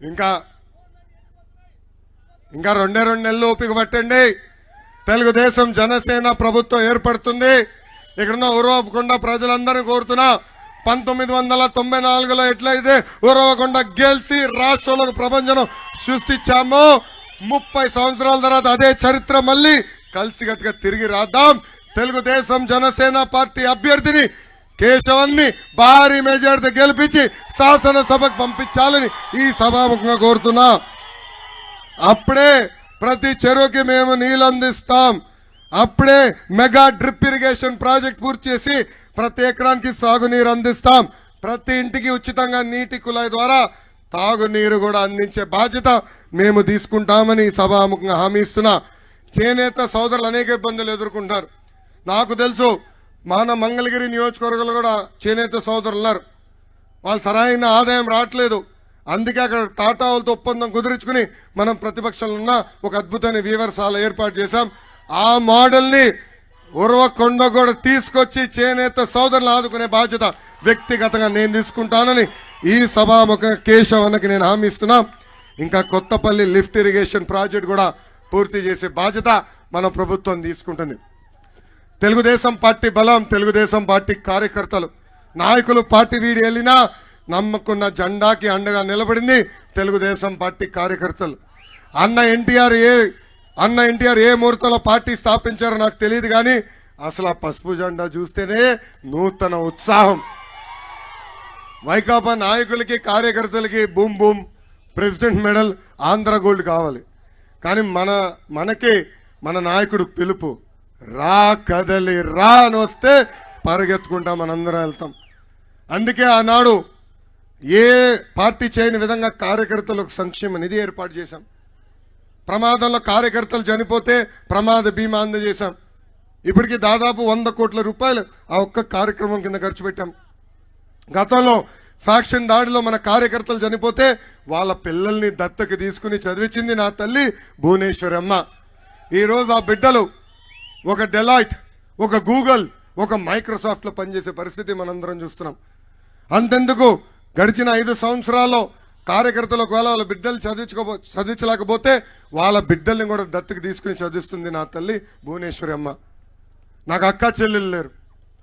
ఇంకా ఇంకా రెండే రెండు నెలలు ఓపిక పట్టండి. తెలుగుదేశం జనసేన ప్రభుత్వం ఏర్పడుతుంది. ఇక్కడున్న ఉరవకుండా ప్రజలందరినీ కోరుతున్నా పంతొమ్మిది వందల తొంభై నాలుగులో ఎట్లయితే ఉరవకొండ గెలిచి రాష్ట్రంలో ప్రపంచం సృష్టించామో ముప్పై సంవత్సరాల తర్వాత అదే చరిత్ర మళ్ళీ కలిసిగట్టుగా తిరిగి రాద్దాం. తెలుగుదేశం జనసేన పార్టీ అభ్యర్థిని కేశవన్ని భారీ మెజార్టీ గెలిపించి శాసనసభకు పంపించాలని ఈ సభాముఖంగా కోరుతున్నా. అప్పుడే ప్రతి చెరువుకి మేము నీళ్ళు అందిస్తాం అప్పుడే మెగా డ్రిప్ ఇరిగేషన్ ప్రాజెక్ట్ పూర్తి చేసి ప్రతి ఎకరానికి సాగునీరు అందిస్తాం. ప్రతి ఇంటికి ఉచితంగా నీటి కుళాయి ద్వారా తాగునీరు కూడా అందించే బాధ్యత మేము తీసుకుంటామని ఈ సభాముఖంగా హామీ ఇస్తున్నా. చేనేత సోదరులు అనేక ఇబ్బందులు ఎదుర్కొంటారు నాకు తెలుసు మన మంగళగిరి నియోజకవర్గంలో కూడా చేనేత సోదరులు ఉన్నారు. వాళ్ళు సరైన ఆదాయం రావట్లేదు. అందుకే అక్కడ టాటా వాళ్ళతో ఒప్పందం కుదుర్చుకుని మనం ప్రతిపక్షంలో ఉన్న ఒక అద్భుతమైన వీవర్శాల ఏర్పాటు చేశాం. ఆ మోడల్ని ఉరవకొండ కూడా తీసుకొచ్చి చేనేత సోదరులు ఆదుకునే బాధ్యత వ్యక్తిగతంగా నేను తీసుకుంటానని ఈ సభాముఖ కేశవన్నకి నేను హామీ ఇస్తున్నా. ఇంకా కొత్తపల్లి లిఫ్ట్ ఇరిగేషన్ ప్రాజెక్ట్ కూడా పూర్తి చేసే బాధ్యత మన ప్రభుత్వం తీసుకుంటుంది. తెలుగుదేశం పార్టీ బలం తెలుగుదేశం పార్టీ కార్యకర్తలు. నాయకులు పార్టీ వీడి వెళ్ళినా నమ్మకున్న జెండాకి అండగా నిలబడింది తెలుగుదేశం పార్టీ కార్యకర్తలు. అన్న ఎన్టీఆర్ ఏ అన్న ఎన్టీఆర్ ఏ ముహూర్తంలో పార్టీ స్థాపించారో నాకు తెలియదు కానీ అసలు ఆ పసుపు జెండా చూస్తేనే నూతన ఉత్సాహం. వైకాపా నాయకులకి కార్యకర్తలకి boom boom president medal Andhra gold కావాలి. కానీ మన మనకి మన నాయకుడు పిలుపు. రా కదలి రా అని వస్తే పరిగెత్తుకుంటా మనందరం వెళ్తాం. అందుకే ఆనాడు ఏ పార్టీ చేయని విధంగా కార్యకర్తలకు సంక్షేమ నిధి ఏర్పాటు చేశాం. ప్రమాదంలో కార్యకర్తలు చనిపోతే ప్రమాద బీమా అందజేశాం. ఇప్పటికి దాదాపు వంద కోట్ల రూపాయలు ఆ ఒక్క కార్యక్రమం కింద ఖర్చు పెట్టాం. గతంలో ఫ్యాక్షన్ దాడిలో మన కార్యకర్తలు చనిపోతే వాళ్ళ పిల్లల్ని దత్తకి తీసుకుని చదివించింది నా తల్లి భువనేశ్వరమ్మ. ఈరోజు ఆ బిడ్డలు ఒక డెలాయిట్ ఒక గూగుల్ ఒక మైక్రోసాఫ్ట్లో పనిచేసే పరిస్థితి మనందరం చూస్తున్నాం. అంతెందుకు? గడిచిన ఐదు సంవత్సరాల్లో కార్యకర్తలు ఒకవేళ వాళ్ళ బిడ్డలు చదివించుకోబో చదివించలేకపోతే వాళ్ళ బిడ్డల్ని కూడా దత్తుకు తీసుకుని చదివిస్తుంది నా తల్లి భువనేశ్వరి అమ్మ. నాకు అక్క చెల్లెలు లేరు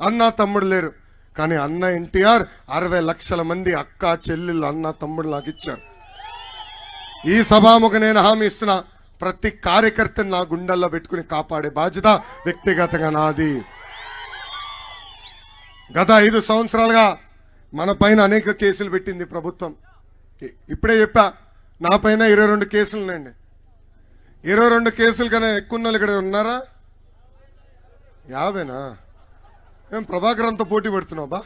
అన్న తమ్ముడు లేరు కానీ అన్న ఎన్టీఆర్ అరవై లక్షల మంది అక్క చెల్లెళ్ళు అన్న తమ్ముడు నాకు ఇచ్చారు. ఈ సభాముఖ నేను హామీ ఇస్తున్నా. ప్రతి కార్యకర్తని నా గుండెల్లో పెట్టుకుని కాపాడే బాధ్యత వ్యక్తిగతంగా నాది. గత ఐదు సంవత్సరాలుగా మన పైన అనేక కేసులు పెట్టింది ప్రభుత్వం. ఇప్పుడే చెప్పా నా పైన ఇరవై రెండు కేసులు ఉన్నాయండి. ఇరవై రెండు కేసులు కన్నా ఎక్కువ ఉన్న ఇక్కడ ఉన్నారా? యాభైనా? మేము ప్రభాకరంతో పోటీ పడుతున్నావు బా?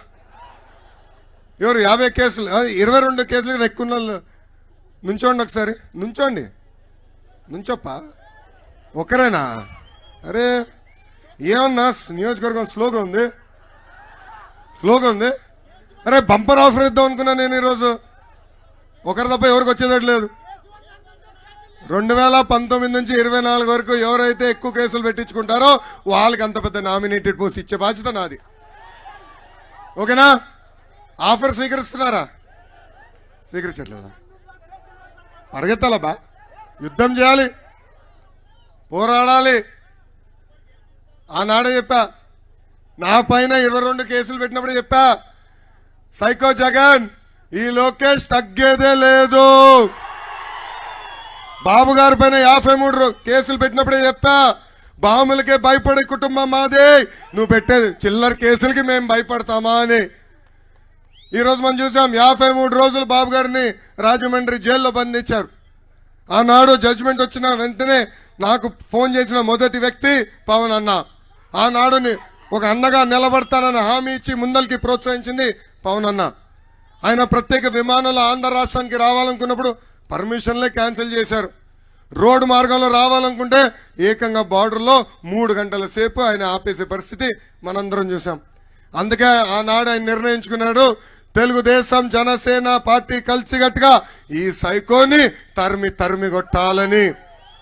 ఎవరు యాభై కేసులు ఇరవై రెండు కేసులు కన్నా ఎక్కువ నుంచోండి ఒకసారి నుంచోండి. నుంచోప్పా? ఒకరేనా? అరే ఏమన్నా నియోజకవర్గం స్లోగా ఉంది? స్లోగా ఉంది? అరే బంపర్ ఆఫర్ ఇద్దాం అనుకున్నా నేను ఈరోజు. ఒకరి తప్ప ఎవరికి వచ్చేదట్లేదు రెండు వేల పంతొమ్మిది నుంచి ఇరవై నాలుగు వరకు ఎవరైతే ఎక్కువ కేసులు పెట్టించుకుంటారో వాళ్ళకి అంత పెద్ద నామినేటెడ్ పోస్ట్ ఇచ్చే బాధ్యత నాది. ఓకేనా? ఆఫర్ స్వీకరిస్తున్నారా? స్వీకరించట్లేదా? పరిగెత్తాలబ్బా. యుద్ధం చేయాలి పోరాడాలి. ఆనాడే చెప్పా నా పైన ఇరవై రెండు కేసులు పెట్టినప్పుడు చెప్పా సైకో జగన్ ఈ లోకేష్ తగ్గేదే లేదు. బాబు గారి పైన యాభై మూడు కేసులు పెట్టినప్పుడే చెప్పా బాములకే భయపడే కుటుంబం మాదే నువ్వు పెట్టేది చిల్లర కేసులకి మేము భయపడతామా అని. ఈరోజు మనం చూసాం యాభై మూడు రోజులు బాబు గారిని రాజమండ్రి జైల్లో బంధించారు. ఆనాడు జడ్జిమెంట్ వచ్చిన వెంటనే నాకు ఫోన్ చేసిన మొదటి వ్యక్తి పవన్ అన్న. ఆనాడుని ఒక అన్నగా నిలబడతానని హామీ ఇచ్చి ముందరికి ప్రోత్సహించింది పవన్ అన్న. ఆయన ప్రత్యేక విమానంలో ఆంధ్ర రాష్ట్రానికి రావాలనుకున్నప్పుడు పర్మిషన్లే క్యాన్సిల్ చేశారు. రోడ్డు మార్గంలో రావాలనుకుంటే ఏకంగా బార్డర్లో మూడు గంటల సేపు ఆయన ఆపేసే పరిస్థితి మనందరం చూసాం అందుకే ఆనాడు ఆయన నిర్ణయించుకున్నాడు తెలుగుదేశం జనసేన పార్టీ కలిసిగట్టుగా ఈ సైకోని తరిమి తరిమి కొట్టాలని